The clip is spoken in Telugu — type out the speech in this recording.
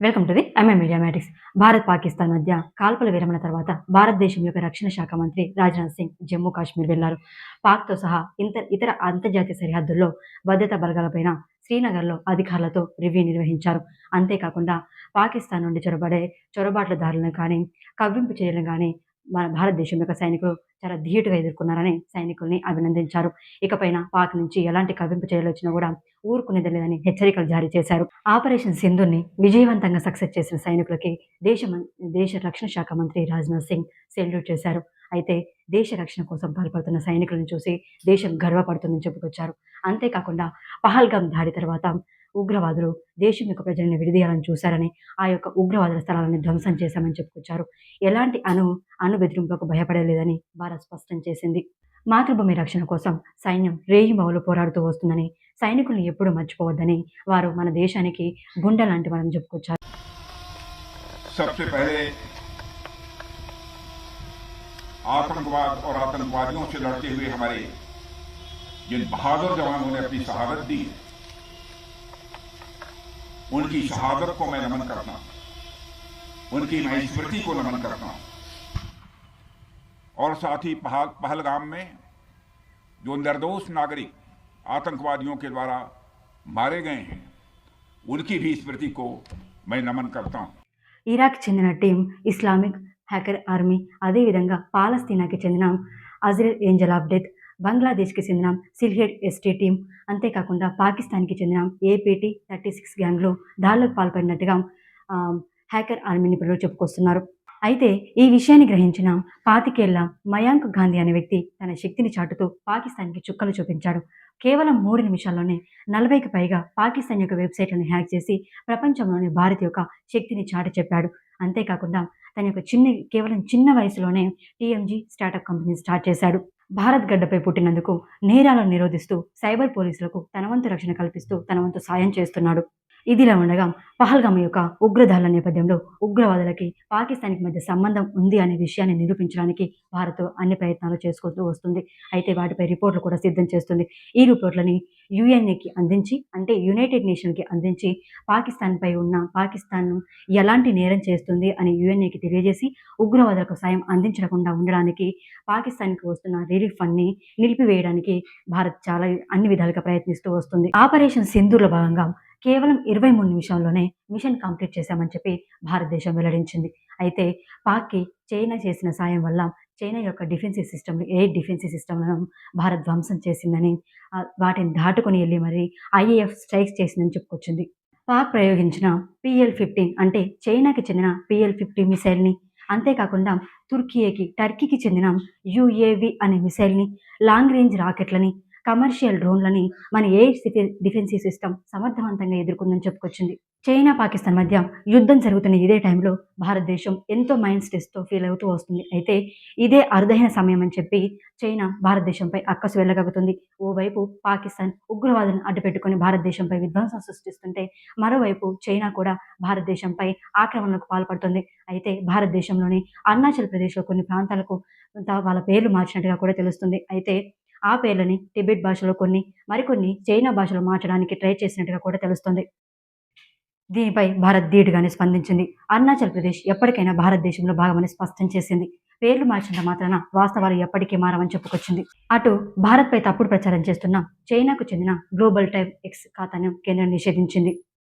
Welcome to the MM media matics Bharat Pakistan మధ్య కాల్పుల విరమణ తర్వాత భారతదేశం యొక్క రక్షణ శాఖ మంత్రి రాజ్నాథ్ సింగ్ జమ్మూ కాశ్మీర్ వెళ్ళారు పాక్తో సహా ఇంత ఇతర అంతర్జాతీయ సరిహద్దుల్లో భద్రతా బలగాలపైన శ్రీనగర్లో అధికారులతో రివ్యూ నిర్వహించారు. అంతేకాకుండా పాకిస్తాన్ నుండి చొరబడే చొరబాట్లదారులను కానీ కవ్వింపు చర్యలను కానీ మన భారతదేశం యొక్క సైనికులు చాలా ధీటుగా ఎదుర్కొన్నారని సైనికుల్ని అభినందించారు. ఇకపైన పాక్ నుంచి ఎలాంటి కవింపు చర్యలు వచ్చినా కూడా ఊరుకునేది లేదని హెచ్చరికలు జారీ చేశారు. ఆపరేషన్ సింధుని విజయవంతంగా సక్సెస్ చేసిన సైనికులకి దేశ మం- దేశ రక్షణ శాఖ మంత్రి రాజ్నాథ్ సింగ్ సెల్యూట్ చేశారు. అయితే దేశ రక్షణ కోసం పాల్పడుతున్న సైనికులను చూసి దేశం గర్వపడుతుందని చెప్పుకొచ్చారు. అంతేకాకుండా పహల్గాం దాడి తర్వాత ఉగ్రవాదులు దేశం యొక్క ప్రజలను విడదీయాలని చూశారని ఆ యొక్క ఉగ్రవాదుల స్థలాలను ధ్వంసం చేశామని చెప్పుకొచ్చారు ఎలాంటి అణు అణు బెదిరింపులకు భయపడలేదని భారత్ స్పష్టం చేసింది మాతృభూమి రక్షణ కోసం సైన్యం రేయింబవలు పోరాడుతూ వస్తుందని సైనికులను ఎప్పుడూ మర్చిపోవద్దని వారు మన దేశానికి గుండె లాంటి వాళ్ళని చెప్పుకొచ్చారు सबसे पहले आतंकवाद और आतंकवादियों से लड़ते हुए हमारे जिन बहादुर जवानों ने अपनी शहादत दी उनकी शहादत को मैं नमन करता हूं उनकी मैं स्मृति को नमन करता हूं और साथ ही पहल- पहलगाम में जो निर्दोष नागरिक आतंकवादियों के द्वारा मारे गए हैं उनकी भी स्मृति को मैं नमन करता हूं ఇరాక్ చెందిన టీం ఇస్లామిక్ హ్యాకర్ ఆర్మీ అదేవిధంగా పాలస్తీనాకి చెందిన అజ్రల్ ఏంజల్ ఆఫ్ డెత్ బంగ్లాదేశ్కి చెందిన సిల్హెడ్ ఎస్టీ టీం అంతేకాకుండా పాకిస్తాన్కి చెందిన ఏపీటీ థర్టీ సిక్స్ గ్యాంగ్లో దాడులకు పాల్పడినట్టుగా హ్యాకర్ ఆర్మీ నిపుణులు చెప్పుకొస్తున్నారు. అయితే ఈ విషయాన్ని గ్రహించిన పాతికేళ్ళ మయాంక్ గాంధీ అనే వ్యక్తి తన శక్తిని చాటుతూ పాకిస్తాన్కి చుక్కలు చూపించాడు. కేవలం మూడు నిమిషాల్లోనే నలభైకి పైగా పాకిస్తాన్ యొక్క వెబ్సైట్లను హ్యాక్ చేసి ప్రపంచంలోని భారత్ యొక్క శక్తిని చాటి చెప్పాడు. అంతేకాకుండా తన యొక్క చిన్న కేవలం చిన్న వయసులోనే టీఎంజీ స్టార్టప్ కంపెనీ స్టార్ట్ చేశాడు. భారత్ గడ్డపై పుట్టినందుకు నేరాలను నిరోధిస్తూ సైబర్ పోలీసులకు తనవంతు రక్షణ కల్పిస్తూ తనవంతు సాయం చేస్తున్నాడు. ఇదిలా ఉండగా పహల్గామ్ యొక్క ఉగ్రదాల నేపథ్యంలో ఉగ్రవాదులకి పాకిస్తాన్కి మధ్య సంబంధం ఉంది అనే విషయాన్ని నిరూపించడానికి భారత్ అన్ని ప్రయత్నాలు చేసుకుంటూ వస్తుంది. అయితే వాటిపై రిపోర్ట్లు కూడా సిద్ధం చేస్తుంది. ఈ రిపోర్ట్లని యుఎన్ఏకి అందించి అంటే యునైటెడ్ నేషన్కి అందించి పాకిస్తాన్పై ఉన్న పాకిస్తాన్ ఎలాంటి నేరం చేస్తుంది అని యుఎన్ఏకి తెలియజేసి ఉగ్రవాదులకు సాయం అందించకుండా ఉండడానికి పాకిస్తాన్కి వస్తున్న రిలీఫ్ ఫండ్ని నిలిపివేయడానికి భారత్ చాలా అన్ని విధాలుగా ప్రయత్నిస్తూ వస్తుంది. ఆపరేషన్ సింధూర్లో భాగంగా కేవలం ఇరవై మూడు నిమిషాల్లోనే మిషన్ కంప్లీట్ చేశామని చెప్పి భారతదేశం వెల్లడించింది. అయితే పాక్కి చైనా చేసిన సాయం వల్ల చైనా యొక్క డిఫెన్సివ్ సిస్టమ్ ఏ డిఫెన్సివ్ సిస్టమ్లను భారత్ ధ్వంసం చేసిందని వాటిని దాటుకొని వెళ్ళి మరి ఐఏఎఫ్ స్ట్రైక్స్ చేసిందని చెప్పుకొచ్చింది. పాక్ ప్రయోగించిన పిఎల్ ఫిఫ్టీన్ అంటే చైనాకి చెందిన పిఎల్ ఫిఫ్టీ మిసైల్ని అంతేకాకుండా తుర్కియేకి టర్కీకి చెందిన యుఏవి అనే మిసైల్ని లాంగ్ రేంజ్ రాకెట్లని కమర్షియల్ డ్రోన్లని మన ఎయిర్ డిఫెన్సివ్ సిస్టమ్ సమర్థవంతంగా ఎదుర్కొందని చెప్పుకొచ్చింది. చైనా పాకిస్తాన్ మధ్య యుద్ధం జరుగుతున్న ఇదే టైంలో భారతదేశం ఎంతో మైండ్ స్ట్రెస్తో ఫీల్ అవుతూ వస్తుంది. అయితే ఇదే అరుదైన సమయం అని చెప్పి చైనా భారతదేశంపై అక్కసు వెళ్ళగలుగుతుంది. ఓవైపు పాకిస్తాన్ ఉగ్రవాదులను అడ్డుపెట్టుకుని భారతదేశంపై విధ్వంసం సృష్టిస్తుంటే మరోవైపు చైనా కూడా భారతదేశంపై ఆక్రమణకు పాల్పడుతుంది. అయితే భారతదేశంలోని అరుణాచల్ ప్రదేశ్లో కొన్ని ప్రాంతాలకు వాళ్ళ పేర్లు మార్చినట్టుగా కూడా తెలుస్తుంది. అయితే ఆ పేర్లని టిబెట్ భాషలో కొన్ని మరికొన్ని చైనా భాషలో మార్చడానికి ట్రై చేసినట్టుగా కూడా తెలుస్తుంది. దీనిపై భారత్ ధీటుగానే స్పందించింది. అరుణాచల్ ప్రదేశ్ ఎప్పటికైనా భారతదేశంలో భాగమని స్పష్టం చేసింది. పేర్లు మార్చినంత మాత్రాన వాస్తవాలు ఎప్పటికీ మారవని చెప్పుకొచ్చింది. అటు భారత్పై తప్పుడు ప్రచారం చేస్తున్న చైనాకు చెందిన గ్లోబల్ టైమ్ ఎక్స్ ఖాతాను కేంద్రం నిషేధించింది.